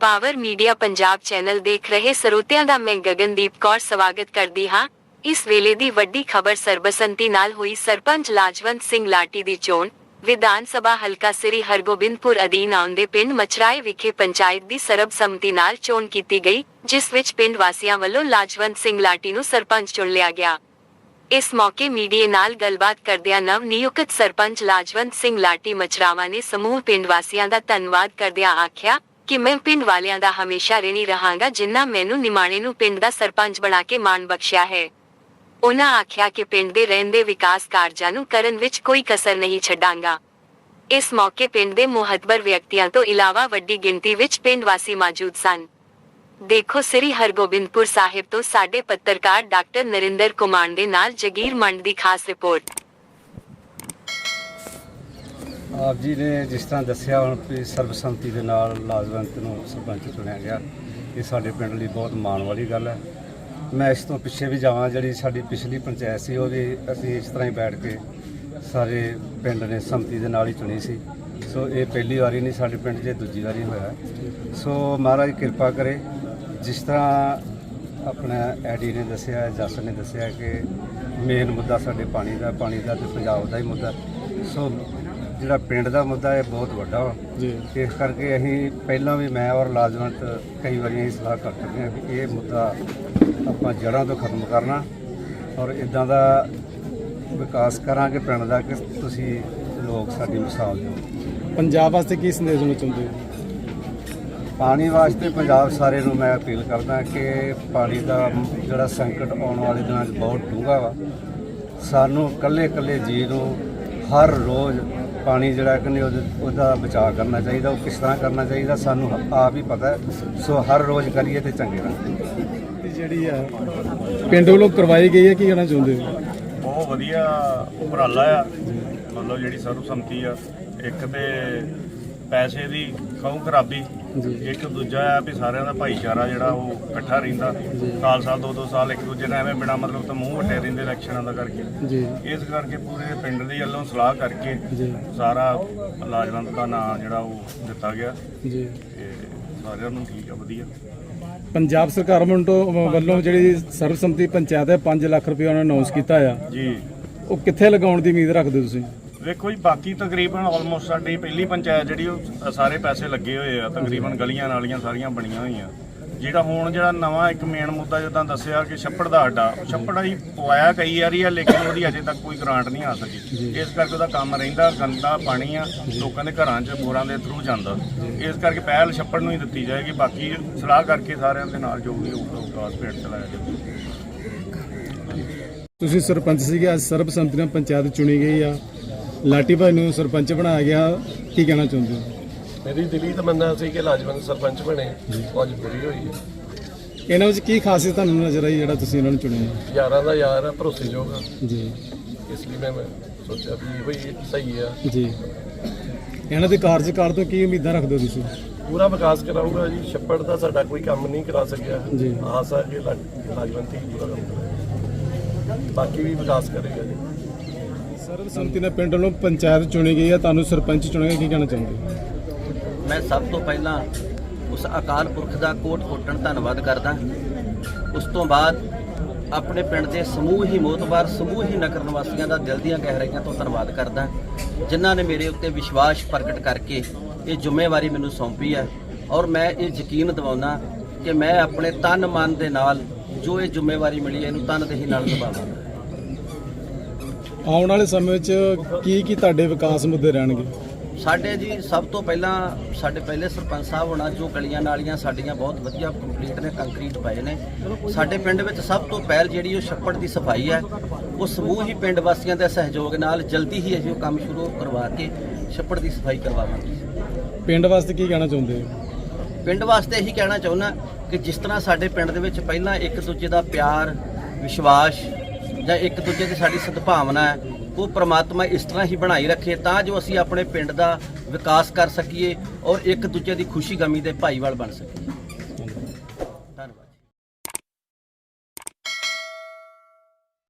Power media Punjab channel ਦੇਖ ਰਹੇ ਸਰੋਤਿਆਂ ਦਾ ਮੈਂ ਗਗਨਦੀਪ ਕੌਰ ਸਵਾਗਤ ਕਰਦੀ ਹਾਂ। ਇਸ ਵੇਲੇ ਦੀ ਵੱਡੀ ਖਬਰ ਸਰਬਸੰਮਤੀ ਨਾਲ ਹੋਈ ਸਰਪੰਚ ਲਾਜਵੰਤ ਸਿੰਘ ਲਾਟੀ ਦੀ ਚੋਣ। ਵਿਧਾਨ ਸਭਾ ਹਲਕਾ ਸ੍ਰੀ ਹਰਗੋਬਿੰਦਪੁਰ ਅਧੀਨ ਆਉਂਦੇ ਪਿੰਡ ਮਚਰਾਏ ਵਿਖੇ ਪੰਚਾਇਤ ਦੀ ਸਰਬਸੰਮਤੀ ਨਾਲ ਚੋਣ ਕੀਤੀ ਗਈ, ਜਿਸ ਵਿੱਚ ਪਿੰਡ ਵਾਸੀਆਂ ਵੱਲੋਂ ਲਾਜਵੰਤ ਸਿੰਘ ਲਾਟੀ ਨੂੰ ਸਰਪੰਚ ਚੁਣ ਲਿਆ ਗਿਆ। ਇਸ ਮੌਕੇ ਮੀਡੀਆ ਨਾਲ ਗੱਲਬਾਤ ਕਰਦਿਆਂ ਨਵ ਨਿਯੁਕਤ ਸਰਪੰਚ ਲਾਜਵੰਤ ਸਿੰਘ ਲਾਟੀ ਮਚਰਾਵਾ ਨੇ ਸਮੂਹ ਪਿੰਡ ਵਾਸੀਆਂ ਦਾ ਧੰਨਵਾਦ ਕਰਦਿਆਂ ਆਖਿਆ ਕਿ ਮੈਂ ਪਿੰਡ ਵਾਲਿਆਂ ਦਾ ਹਮੇਸ਼ਾ ਰਿਣੀ ਰਹਾਂਗਾ ਜਿਨ੍ਹਾਂ ਮੈਨੂੰ ਨਿਮਾਣੇ ਨੂੰ ਪਿੰਡ ਦਾ ਸਰਪੰਚ ਬਣਾ ਕੇ ਮਾਣ ਬਖਸ਼ਿਆ ਹੈ। ਉਹਨਾਂ ਆਖਿਆ ਕਿ ਪਿੰਡ ਦੇ ਰਹਿੰਦੇ ਵਿਕਾਸ ਕਾਰਜਾਂ ਨੂੰ ਕਰਨ ਵਿੱਚ ਕੋਈ ਕਸਰ ਨਹੀਂ ਛੱਡਾਂਗਾ। ਇਸ ਮੌਕੇ ਪਿੰਡ ਦੇ ਮੁਹੱਤਬਰ ਵਿਅਕਤੀਆਂ ਤੋਂ ਇਲਾਵਾ ਵੱਡੀ ਗਿਣਤੀ ਵਿੱਚ ਪਿੰਡ ਵਾਸੀ ਮੌਜੂਦ ਸਨ। ਦੇਖੋ ਸ੍ਰੀ ਹਰਗੋਬਿੰਦਪੁਰ ਸਾਹਿਬ ਤੋਂ ਸਾਡੇ ਪੱਤਰਕਾਰ ਡਾਕਟਰ ਨਰਿੰਦਰ ਕੁਮਾਰ ਦੇ ਨਾਲ ਜਗੀਰ ਮੰਡ ਦੀ ਖਾਸ ਰਿਪੋਰਟ। ਆਪ ਜੀ ਨੇ ਜਿਸ ਤਰ੍ਹਾਂ ਦੱਸਿਆ ਹੁਣ ਵੀ ਸਰਬਸੰਮਤੀ ਦੇ ਨਾਲ ਲਾਜਵੰਤ ਨੂੰ ਸਰਪੰਚ ਚੁਣਿਆ ਗਿਆ, ਇਹ ਸਾਡੇ ਪਿੰਡ ਲਈ ਬਹੁਤ ਮਾਣ ਵਾਲੀ ਗੱਲ ਹੈ। ਮੈਂ ਇਸ ਤੋਂ ਪਿੱਛੇ ਵੀ ਜਾਵਾਂ, ਜਿਹੜੀ ਸਾਡੀ ਪਿਛਲੀ ਪੰਚਾਇਤ ਸੀ ਉਹ ਵੀ ਅਸੀਂ ਇਸ ਤਰ੍ਹਾਂ ਹੀ ਬੈਠ ਕੇ ਸਾਰੇ ਪਿੰਡ ਨੇ ਸੰਮਤੀ ਦੇ ਨਾਲ ਹੀ ਚੁਣੀ ਸੀ। ਸੋ ਇਹ ਪਹਿਲੀ ਵਾਰੀ ਨਹੀਂ, ਸਾਡੇ ਪਿੰਡ 'ਚ ਦੂਜੀ ਵਾਰੀ ਹੋਇਆ ਸੋ ਮਹਾਰਾਜ ਕਿਰਪਾ ਕਰੇ, ਜਿਸ ਤਰ੍ਹਾਂ ਆਪਣਾ ਐਡੀ ਨੇ ਦੱਸਿਆ, ਜੱਸ ਨੇ ਦੱਸਿਆ ਕਿ ਮੇਨ ਮੁੱਦਾ ਸਾਡੇ ਪਾਣੀ ਦਾ ਪਾਣੀ ਦਾ ਤੇ ਪੰਜਾਬ ਦਾ ਹੀ ਮੁੱਦਾ। ਸੋ ਜਿਹੜਾ ਪਿੰਡ ਦਾ ਮੁੱਦਾ ਇਹ ਬਹੁਤ ਵੱਡਾ ਵਾ। ਜੀ। ਇਸ ਕਰਕੇ ਅਸੀਂ ਪਹਿਲਾਂ ਵੀ ਮੈਂ ਔਰ ਲਾਜਵੰਤ ਕਈ ਵਾਰੀ ਅਸੀਂ ਸਲਾਹ ਕਰ ਚੁੱਕੇ ਹਾਂ ਕਿ ਇਹ ਮੁੱਦਾ ਆਪਾਂ ਜੜ੍ਹਾਂ ਤੋਂ ਖਤਮ ਕਰਨਾ ਔਰ ਇਦਾਂ ਦਾ ਵਿਕਾਸ ਕਰਾਂਗੇ ਪਿੰਡ ਦਾ ਕਿ ਤੁਸੀਂ ਲੋਕ ਸਾਡੀ ਮਿਸਾਲ ਦਿਓ। ਪੰਜਾਬ ਵਾਸਤੇ ਕੀ ਸੰਦੇਸ਼ ਦੇਣਾ ਚਾਹੁੰਦੇ ਹੋ? ਪਾਣੀ ਵਾਸਤੇ ਪੰਜਾਬ ਸਾਰੇ ਨੂੰ ਮੈਂ ਅਪੀਲ ਕਰਦਾ ਕਿ ਪਾਣੀ ਦਾ ਜਿਹੜਾ ਸੰਕਟ ਆਉਣ ਵਾਲੇ ਦਿਨਾਂ 'ਚ ਬਹੁਤ ਡੂੰਘਾ ਵਾ। ਸਾਨੂੰ ਕੱਲੇ ਕੱਲੇ ਜੀ ਨੂੰ ਹਰ ਰੋਜ਼ ਪਾਣੀ ਜਿਹੜਾ ਕਿ ਨਹੀਂ ਉਹਦੇ- ਬਚਾਅ ਕਰਨਾ ਚਾਹੀਦਾ ਉਹ ਕਿਸ ਤਰ੍ਹਾਂ ਕਰਨਾ ਚਾਹੀਦਾ ਸਾਨੂੰ ਆਪ ਹੀ ਪਤਾ ਹੈ। ਸੋ ਹਰ ਰੋਜ਼ ਕਰੀਏ ਤੇ ਚੰਗੇ ਰਹੋ ਇਹ ਜਿਹੜੀ ਆ ਪਿੰਡ ਵੱਲੋਂ ਕਰਵਾਈ ਗਈ ਹੈ ਕੀ ਕਹਿਣਾ ਚਾਹੁੰਦੇ ਹੋ? ਬਹੁਤ ਵਧੀਆ ਉਪਰਾਲਾ ਆ। ਮਤਲਬ ਜਿਹੜੀ ਸਰਬਸੰਮਤੀ ਆ ਇੱਕ ਤੇ ਪੈਸੇ ਦੀ ਖਾਉ ਖਰਾਬੀ। ਇੱਕ ਦੂਜਾ ਆ ਵੀ ਸਾਰਿਆਂ ਦਾ ਭਾਈਚਾਰਾ ਜਿਹੜਾ ਉਹ ਇਕੱਠਾ ਰਹਿੰਦਾ। ਸਾਲ ਸਾਲ ਦੋ ਦੋ ਸਾਲ ਇੱਕ ਦੂਜੇ ਨਾਲ ਐਵੇਂ ਬਿਨਾ ਮਤਲਬ ਤੋਂ ਮੂੰਹ ਵਟੇ ਰਹਿੰਦੇ ਇਲੈਕਸ਼ਨਾਂ ਦਾ ਕਰਕੇ। ਇਸ ਕਰਕੇ ਪੂਰੇ ਪਿੰਡ ਦੇ ਵੱਲੋਂ ਸਲਾਹ ਕਰਕੇ ਸਾਰਾ ਲਾਜਵੰਤ ਦਾ ਨਾਂ ਜਿਹੜਾ ਉਹ ਦਿੱਤਾ ਗਿਆ। ਜੀ। ਤੇ ਸਾਰਿਆਂ ਨੂੰ ਠੀਕ ਆ ਵਧੀਆ। ਪੰਜਾਬ ਸਰਕਾਰ ਵੱਲੋਂ ਜਿਹੜੀ ਸਰਬਸੰਮਤੀ ਪੰਚਾਇਤ ਹੈ 5 ਲੱਖ ਰੁਪਏ ਉਹਨਾਂ ਨੇ ਅਨਾਉਂਸ ਕੀਤਾ ਆ। ਜੀ। ਉਹ ਕਿੱਥੇ ਲਗਾਉਣ ਦੀ ਉਮੀਦ ਰੱਖਦੇ ਤੁਸੀਂ? ਵੇਖੋ ਜੀ ਬਾਕੀ ਤਕਰੀਬਨ ਆਲਮੋਸਟ ਸਾਡੀ ਪਹਿਲੀ ਪੰਚਾਇਤ ਜਿਹੜੀ ਉਹ ਸਾਰੇ ਪੈਸੇ ਲੱਗੇ ਹੋਏ ਆ ਤਕਰੀਬਨ ਗਲੀਆਂ ਨਾਲੀਆਂ ਸਾਰੀਆਂ ਬਣੀਆਂ ਹੋਈਆਂ। ਜਿਹੜਾ ਹੁਣ ਜਿਹੜਾ ਨਵਾਂ ਇੱਕ ਮੇਨ ਮੁੱਦਾ ਜਿੱਦਾਂ ਦੱਸਿਆ ਕਿ ਛੱਪੜ ਦਾ ਅੱਡਾ ਛੱਪੜ ਹੀ ਪਵਾਇਆ ਕਈ ਵਾਰੀ ਆ ਲੇਕਿਨ ਉਹਦੀ ਅਜੇ ਤੱਕ ਕੋਈ ਗ੍ਰਾਂਟ ਨਹੀਂ ਆ ਸਕੀ। ਇਸ ਕਰਕੇ ਉਹਦਾ ਕੰਮ ਰਹਿੰਦਾ ਗੰਦਾ ਪਾਣੀ ਆ ਲੋਕਾਂ ਦੇ ਘਰਾਂ 'ਚ ਬੋਰਾਂ ਦੇ ਥਰੂ ਜਾਂਦਾ। ਇਸ ਕਰਕੇ ਪਹਿਲ ਛੱਪੜ ਨੂੰ ਹੀ ਦਿੱਤੀ ਜਾਏਗੀ ਬਾਕੀ ਸਲਾਹ ਕਰਕੇ ਸਾਰਿਆਂ ਦੇ ਨਾਲ ਜੋ ਵੀ ਹੋਊਗਾ ਉਹ ਵਿਕਾਸ ਪੇਟ ਚਲਾਇਆ ਜਾਊਗਾ। ਤੁਸੀਂ ਸਰਪੰਚ ਸੀਗੇ ਅੱਜ ਸਰਬਸੰਮਤੀ ਨਾਲ ਪੰਚਾਇਤ ਚੁਣੀ ਗਈ ਆ। ਲਾਟੀ ਭਾਈ ਨੂੰ ਸਰਪੰਚ ਬਣਾਇਆ ਗਿਆ ਕੀ ਕਹਿਣਾ ਚਾਹੁੰਦੇ ਹੋ? ਮੇਰੀ ਦਿਲੀ ਤਮੰਨਾ ਸੀ ਕਿ ਲਾਜਵੰਤ ਸਰਪੰਚ ਬਣੇ ਉਹ ਅੱਜ ਪੂਰੀ ਹੋਈ ਹੈ। ਇਹਨਾਂ ਵਿੱਚ ਕੀ ਖਾਸੀਅਤ ਤੁਹਾਨੂੰ ਨਜ਼ਰ ਆਈ ਜਿਹੜਾ ਤੁਸੀਂ ਇਹਨਾਂ ਨੂੰ ਚੁਣਿਆ? ਯਾਰਾਂ ਦਾ ਯਾਰ ਹੈ ਭਰੋਸੇਯੋਗ ਆ। ਜੀ। ਇਸ ਲਈ ਮੈਂ ਸੋਚਿਆ ਵੀ ਇਹੋ ਹੀ ਸਹੀ ਆ। ਜੀ। ਇਹਨਾਂ ਦੇ ਕਾਰਜਕਾਲ ਤੋਂ ਕੀ ਉਮੀਦਾਂ ਰੱਖਦੇ ਹੋ ਤੁਸੀਂ? ਪੂਰਾ ਵਿਕਾਸ ਕਰਾਊਗਾ ਜੀ ਛੱਪੜ ਦਾ ਸਾਡਾ ਕੋਈ ਕੰਮ ਨਹੀਂ ਕਰਾ ਸਕਿਆ। ਜੀ। ਆਸ ਆ ਕਿ ਲਾ- ਲਾਜਵੰਤ ਹੀ ਪੂਰਾ ਕੰਮ ਕਰੇਗਾ। ਬਾਕੀ ਵੀ ਵਿਕਾਸ ਕਰੇਗਾ ਜੀ। ਸਰਬਸੰਮਤੀ ਨਾਲ ਪਿੰਡ ਵੱਲੋਂ ਪੰਚਾਇਤ ਚੁਣੀ ਗਈ ਹੈ। ਤੁਹਾਨੂੰ ਸਰਪੰਚ ਚੁਣਿਆ ਕੀ ਕਹਿਣਾ ਚਾਹੁੰਦੇ ਮੈਂ ਸਭ ਤੋਂ ਪਹਿਲਾਂ ਉਸ ਅਕਾਲ ਪੁਰਖ ਦਾ ਕੋਟ ਕੋਟਣ ਧੰਨਵਾਦ ਕਰਦਾ। ਉਸ ਤੋਂ ਬਾਅਦ ਆਪਣੇ ਪਿੰਡ ਦੇ ਸਮੂਹ ਹੀ ਮੋਤਬਾਰ, ਸਮੂਹ ਹੀ ਨਗਰ ਨਿਵਾਸੀਆਂ ਦਾ ਦਿਲ ਦੀਆਂ ਗਹਿਰਾਈਆਂ ਤੋਂ ਧੰਨਵਾਦ ਕਰਦਾ। ਜਿਨ੍ਹਾਂ ਨੇ ਮੇਰੇ ਉੱਤੇ ਵਿਸ਼ਵਾਸ ਪ੍ਰਗਟ ਕਰਕੇ ਇਹ ਜ਼ਿੰਮੇਵਾਰੀ ਮੈਨੂੰ ਸੌਂਪੀ ਹੈ। ਔਰ ਮੈਂ ਇਹ ਯਕੀਨ ਦਿਵਾਉਣਾ ਕਿ ਮੈਂ ਆਪਣੇ ਤਨ ਮਨ ਦੇ ਨਾਲ ਜੋ ਇਹ ਜ਼ਿੰਮੇਵਾਰੀ ਮਿਲੀ ਇਹਨੂੰ ਤਨਦੇਹੀ ਨਾਲ ਨਿਭਾਵਾਂਗਾ। ਆਉਣ ਵਾਲੇ ਸਮੇਂ ਵਿੱਚ ਕੀ ਕੀ ਤੁਹਾਡੇ ਵਿਕਾਸ ਮੁੱਦੇ ਰਹਿਣਗੇ? ਸਾਡੇ ਜੀ ਸਭ ਤੋਂ ਪਹਿਲਾਂ ਸਾਡੇ ਪਹਿਲੇ ਸਰਪੰਚ ਸਾਹਿਬ ਹੋਣਾ ਜੋ ਗਲੀਆਂ ਨਾਲੀਆਂ ਸਾਡੀਆਂ ਬਹੁਤ ਵਧੀਆ ਕੰਪਲੀਟ ਨੇ ਕੰਕਰੀਟ ਪਏ ਨੇ। ਸਾਡੇ ਪਿੰਡ ਵਿੱਚ ਸਭ ਤੋਂ ਪਹਿਲ ਜਿਹੜੀ ਉਹ ਛੱਪੜ ਦੀ ਸਫ਼ਾਈ ਹੈ। ਉਹ ਸਮੂਹ ਹੀ ਪਿੰਡ ਵਾਸੀਆਂ ਦੇ ਸਹਿਯੋਗ ਨਾਲ ਜਲਦੀ ਹੀ ਅਸੀਂ ਉਹ ਕੰਮ ਸ਼ੁਰੂ ਕਰਵਾ ਕੇ ਛੱਪੜ ਦੀ ਸਫ਼ਾਈ ਕਰਵਾਵਾਂਗੇ। ਪਿੰਡ ਵਾਸਤੇ ਕੀ ਕਹਿਣਾ ਚਾਹੁੰਦੇ ਹੋ? ਪਿੰਡ ਵਾਸਤੇ ਇਹੀ ਕਹਿਣਾ ਚਾਹੁੰਦਾ ਕਿ ਜਿਸ ਤਰ੍ਹਾਂ ਸਾਡੇ ਪਿੰਡ ਦੇ ਵਿੱਚ ਪਹਿਲਾਂ ਇੱਕ ਦੂਜੇ ਦਾ ਪਿਆਰ ਵਿਸ਼ਵਾਸ ਜਾਂ ਇੱਕ ਦੂਜੇ ਦੀ ਸਾਡੀ ਸਦਭਾਵਨਾ ਹੈ, ਉਹ ਪ੍ਰਮਾਤਮਾ ਇਸ ਤਰ੍ਹਾਂ ਹੀ ਬਣਾਈ ਰੱਖੇ ਤਾਂ ਜੋ ਅਸੀਂ ਆਪਣੇ ਪਿੰਡ ਦਾ ਵਿਕਾਸ ਕਰ ਸਕੀਏ ਔਰ ਇੱਕ ਦੂਜੇ ਦੀ ਖੁਸ਼ੀ ਗਮੀ ਦੇ ਭਾਈਵਾਲ ਬਣ ਸਕੀਏ।